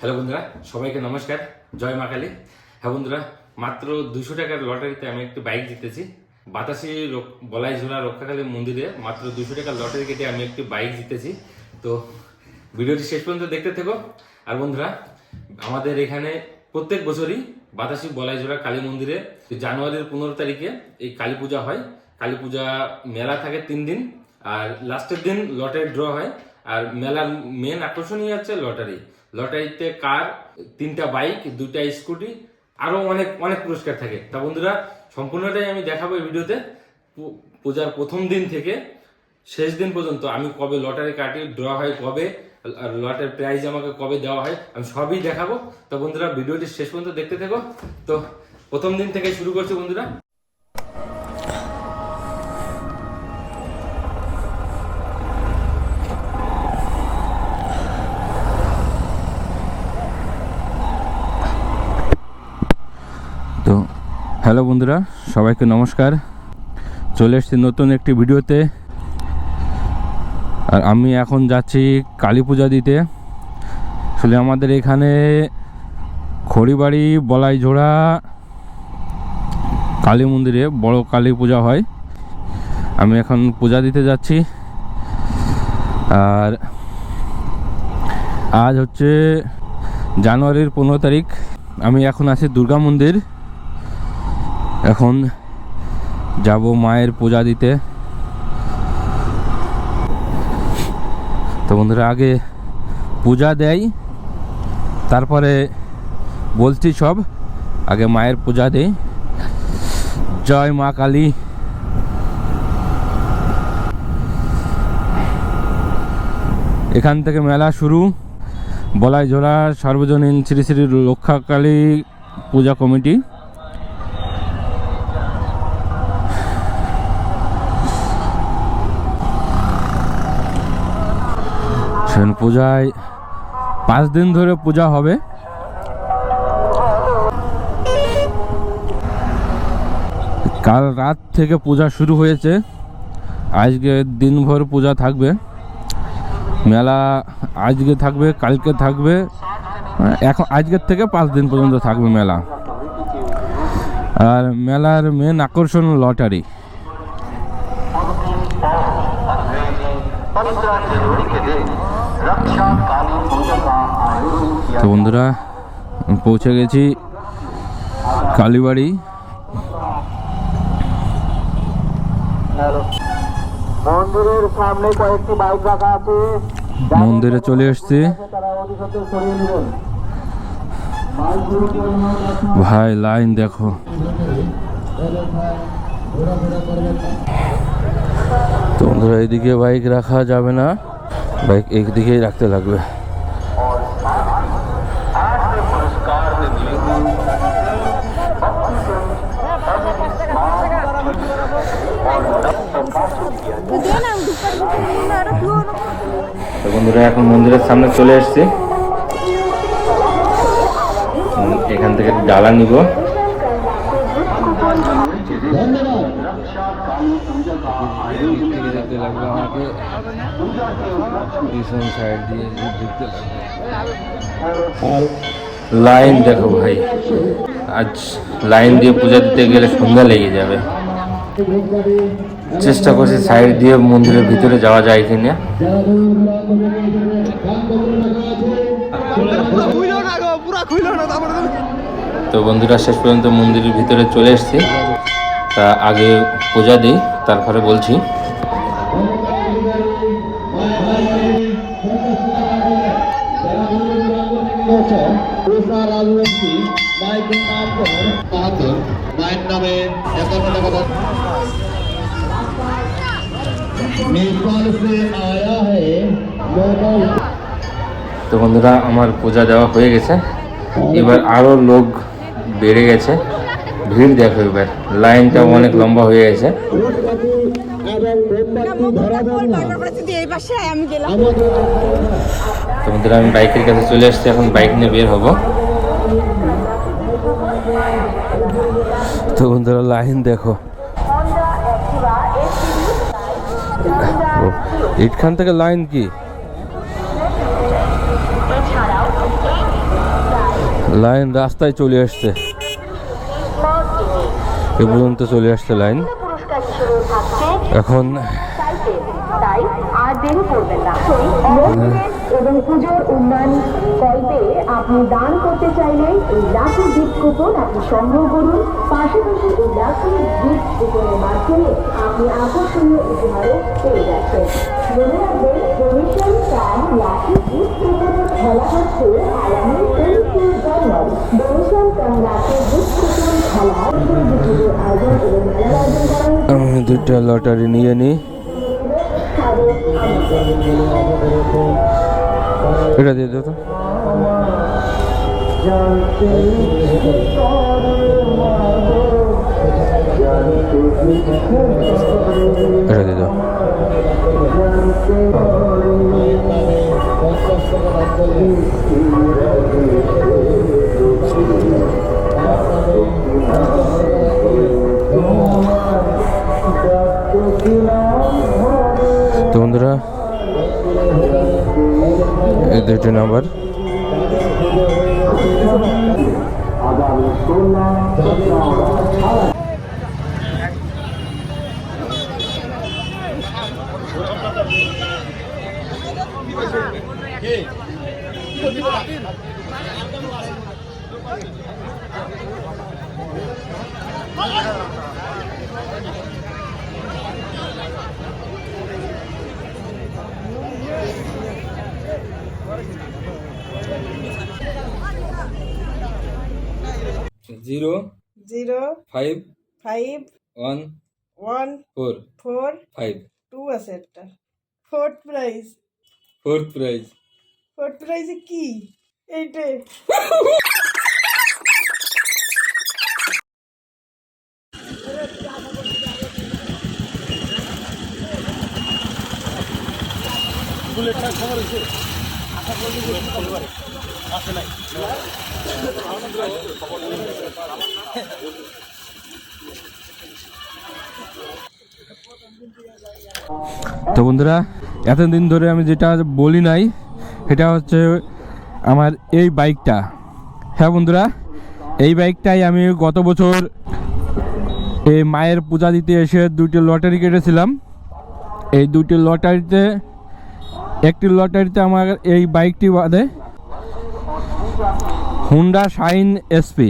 Hello বন্ধুরা, সবাইকে নমস্কার। জয় মা কালী। হ্যাঁ বন্ধুরা, মাত্র দুশো টাকার লটারিতে আমি একটি বাইক জিতেছি। বাতাসি রক- বলাই ঝোলা রক্ষাকালী মন্দিরে মাত্র দুশো টাকার লটারি কেটে আমি একটি বাইক জিতেছি। তো ভিডিওটি শেষ পর্যন্ত দেখতে থেকো। আর বন্ধুরা, আমাদের এখানে প্রত্যেক বছরই বাতাসি বলাইজোড়া কালী মন্দিরে জানুয়ারির পনেরো তারিখে এই কালী পূজা হয়। কালী পূজা মেলা থাকে তিন দিন, আর লাস্টের দিন লটারি ড্র হয়। আর মেলার মেন আকর্ষণই হচ্ছে লটারি। লটারিতে কার তিনটা বাইক, দুটা স্কুটি, আরও অনেক অনেক পুরস্কার থাকে। তা বন্ধুরা, সম্পূর্ণটাই আমি দেখাবো এই ভিডিওতে। পূজার প্রথম দিন থেকে শেষ দিন পর্যন্ত আমি কবে লটারি কাটি ড্র হয়, কবে, আর লটারির প্রাইজ আমাকে কবে দেওয়া হয়, আমি সবই দেখাবো। তো বন্ধুরা, ভিডিওটি শেষ পর্যন্ত দেখতে থাকো। তো প্রথম দিন থেকে শুরু করছি বন্ধুরা। তো হ্যালো বন্ধুরা, সবাইকে নমস্কার। চলে এসেছি নতুন একটি ভিডিওতে। আর আমি এখন যাচ্ছি কালী পূজা দিতে। আসলে আমাদের এখানে খড়িবাড়ি, বলাইঝোড়া, কালী মন্দিরে বড় কালী পূজা হয়। আমি এখন পূজা দিতে যাচ্ছি। আর আজ হচ্ছে জানুয়ারির পনেরো তারিখ। আমি এখন আছি দুর্গা মন্দির। এখন যাব মায়ের পূজা দিতে। তো বন্ধুরা, আগে পূজা দেয় তারপরে বলছি সব, আগে মায়ের পূজা দেই। জয় মা কালী। এখান থেকে মেলা শুরু। বলাই জোড়া সার্বজনীন শ্রী শ্রী রক্ষাকালী পূজা কমিটি। সেন পূজায় পাঁচ দিন ধরে পূজা হবে। কাল রাত থেকে পূজা শুরু হয়েছে। আজকে দিনভর পূজা থাকবে। মেলা আজকে থাকবে, কালকে থাকবে। এখন আজকের থেকে পাঁচ দিন পর্যন্ত থাকবে মেলা। আর মেলার মেন আকর্ষণ লটারি। তো বন্ধুরা পৌঁছে গেছি কালীবাড়ি। মন্দিরের সামনে কয়েকটি বাইক রাখা আছে। মন্দিরে চলে এসছি। ভাই লাইন দেখো। তো বন্ধুরা এইদিকে বাইক রাখা যাবে না। বাইক একদিকেই রাখতে লাগবে। বন্ধুরা এখন মন্দিরের সামনে চলে এসেছি। এখান থেকে ডালা নিব। লাইন দেখো ভাই। আজ লাইন দিয়ে পূজা দিতে গেলে সন্ধ্যা লেগে যাবে। চেষ্টা করছি সাইড দিয়ে মন্দিরের ভিতরে যাওয়া যায় কিনা। তো বন্ধুরা, শেষ পর্যন্ত মন্দিরের ভিতরে চলে এসেছি। তা আগে পূজা দিই, তারপরে বলছি। তো বন্ধুরা, আমার পূজা দেওয়া হয়ে গেছে। এবার আরও লোক বেড়ে গেছে। ভিড় দেখো এবার। লাইনটা অনেক লম্বা হয়ে গেছে পাশে আমি বাইকের কাছে চলে এসেছি এখন বাইক নিয়ে বের হব। তো বন্ধুরা লাইন দেখো। ও, এইখান থেকে লাইন কি? লাইন রাস্তায় চলে আসছে এ পর্যন্ত চলে আসছে লাইন। এখন এবং পুজোর উন্নয়ন কল্পে আপনি দান করতে চাইলে এই লাখি গিফট কুপন আপনি সংগ্রহ করুন পাশাপাশি এই কুপনের মাধ্যমে আপনি আকর্ষণীয় উপহারও পেয়ে যাচ্ছেন মনে রাখবেন ডোনেশন প্রাণ লাখি গিফট হচ্ছে আগামী জানুয়ারি আমি দুইটা লটারি নিয়ে নিই। এটা দিয়ে দাও তো। এটা দিয়ে দাও। তো বন্ধুরা দুইটি number. Zero zero five five one one four four five two আছে একটা. Fourth prize fourth prize fourth প্রাইজে কি? তো বন্ধুরা, এতদিন ধরে আমি যেটা বলি নাই, সেটা হচ্ছে আমার এই বাইকটা। হ্যাঁ বন্ধুরা, এই বাইকটাই আমি গত বছর এই মায়ের পূজা দিতে এসে দুইটি লটারি কেটেছিলাম। এই দুটি লটারিতে একটি লটারিতে আমার এই বাইকটি বাদে হুন্ডা শাইন এসপি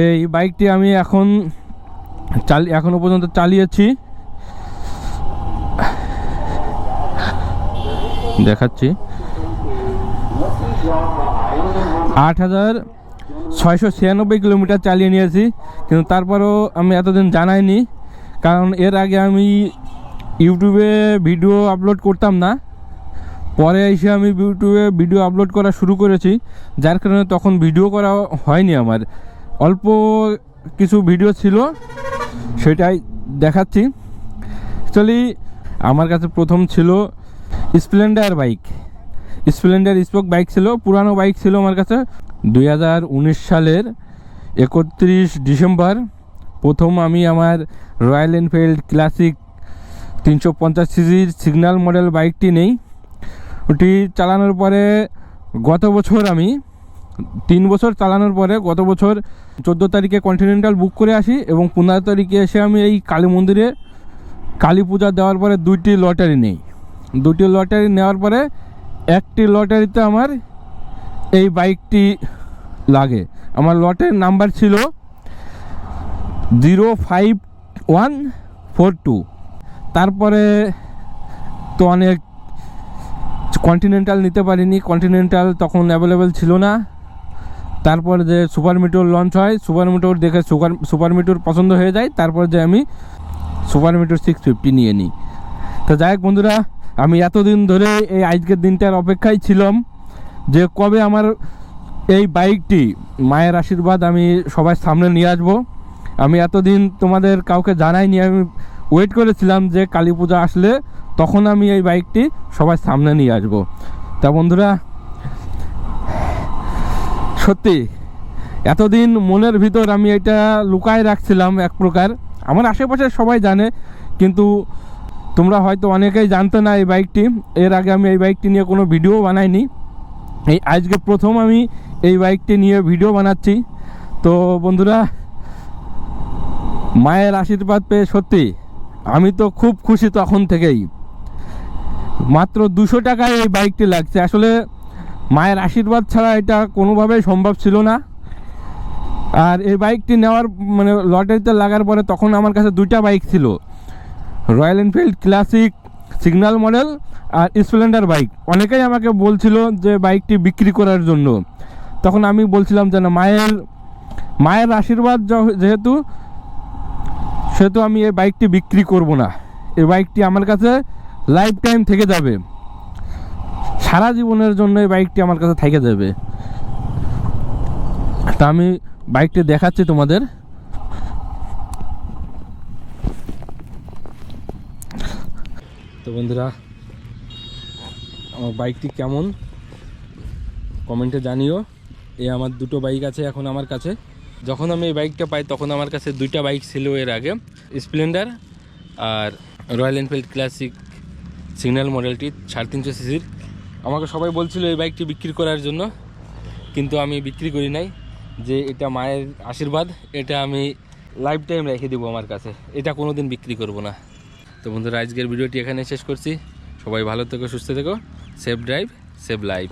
এই বাইকটি আমি এখন চাল এখনও পর্যন্ত চালিয়েছি। দেখাচ্ছি। আট হাজার ছয়শো ছিয়ানব্বই কিলোমিটার চালিয়ে নিয়েছি, কিন্তু তারপরেও আমি এতদিন জানাইনি, কারণ এর আগে আমি ইউটিউবে ভিডিও আপলোড করতাম না। পরে এসে আমি ইউটিউবে ভিডিও আপলোড করা শুরু করেছি। যার কারণে তখন ভিডিও করা হয়নি আমার। অল্প কিছু ভিডিও ছিল, সেটাই দেখাচ্ছি। অ্যাকচুয়ালি আমার কাছে প্রথম ছিল Splendor bike Splendor spoke bike ছিল, পুরানো বাইক ছিল আমার কাছে। দু হাজার উনিশ সালের একত্রিশ ডিসেম্বর, প্রথম আমি আমার রয়্যাল এনফিল্ড ক্লাসিক তিনশো পঞ্চাশ সিজির সিগন্যাল মডেল বাইকটি নেই। ওটি চালানোর পরে গত বছর আমি, তিন বছর চালানোর পরে গত বছর চোদ্দ তারিখে কন্টিনেন্টাল বুক করে আসি এবং পনেরো তারিখে এসে আমি এই কালী মন্দিরে কালী পূজা দেওয়ার পরে দুইটি লটারি নেই। দুটি লটারি নেওয়ার পরে একটি লটারিতে আমার এই বাইকটি লাগে। আমার লটের নাম্বার ছিল zero five one four two তারপরে তো অনেক কন্টিনেন্টাল নিতে পারিনি। কন্টিনেন্টাল তখন অ্যাভেলেবেল ছিল না। তারপর যে সুপার মিটোর লঞ্চ হয় সুপার মিটোর দেখে সুপার সুপার মিটোর পছন্দ হয়ে যায়। তারপর যে আমি সুপার মিটোর সিক্স ফিফটি নিয়ে নিই। তো যাই হোক বন্ধুরা, আমি এতদিন ধরে এই আজকের দিনটার অপেক্ষায় ছিলাম যে কবে আমার এই বাইকটি মায়ের আশীর্বাদ আমি সবার সামনে নিয়ে আসব। আমি এতদিন তোমাদের কাউকে জানাইনি, আমি ওয়েট করেছিলাম যে কালী পূজা আসলে তখন আমি এই বাইকটি সবার সামনে নিয়ে আসব। তা বন্ধুরা, সত্যি, এতদিন মনের ভিতর আমি এটা লুকায় রাখছিলাম এক প্রকার। আমার আশেপাশে সবাই জানে, কিন্তু তোমরা হয়তো অনেকেই জানতো না এই বাইকটি। এর আগে আমি এই বাইকটি নিয়ে কোনো ভিডিও বানাইনি। এই আজকে প্রথম আমি এই বাইকটি নিয়ে ভিডিও বানাচ্ছি। তো বন্ধুরা, মায়ের আশীর্বাদ পেয়ে সত্যি আমি তো খুব খুশি তখন থেকেই। মাত্র দুশো টাকায় এই বাইকটি লাগছে। আসলে মায়ের আশীর্বাদ ছাড়া এটা কোনোভাবেই সম্ভব ছিল না। আর এই বাইকটি নেওয়ার মানে লটারিতে লাগার পরে তখন আমার কাছে দুইটা বাইক ছিল। Royal Enfield Classic, signal model আর স্প্লেন্ডার বাইক। অনেকেই আমাকে বলছিল যে বাইকটি বিক্রি করার জন্য। তখন আমি বলছিলাম যে না, মায়ের মায়ের আশীর্বাদ যেহেতু সেহেতু আমি এই বাইকটি বিক্রি করব না। এই বাইকটি আমার কাছে লাইফ টাইম থেকে যাবে। সারা জীবনের জন্য এই বাইকটি আমার কাছে থেকে যাবে। তা আমি বাইকটি দেখাচ্ছি তোমাদের। তো বন্ধুরা, আমার বাইকটি কেমন? কমেন্টে জানিও। এই আমার দুটো বাইক আছে এখন আমার কাছে। যখন আমি এই বাইকটা পাই, তখন আমার কাছে দুইটা বাইক ছিল এর আগে স্প্লেন্ডার আর রয়্যাল এনফিল্ড ক্লাসিক সিগন্যাল মডেলটি সাড়ে তিনশো সিসির। আমাকে সবাই বলছিল এই বাইকটি বিক্রি করার জন্য, কিন্তু আমি বিক্রি করি নাই, যে এটা মায়ের আশীর্বাদ, এটা আমি লাইফ টাইম রেখে দেবো আমার কাছে, এটা কোনো দিন বিক্রি করব না। তো বন্ধুরা, আজকের ভিডিওটি এখানে শেষ করছি। সবাই ভালো থেকো, সুস্থ থেকো সেফ ড্রাইভ সেভ লাইফ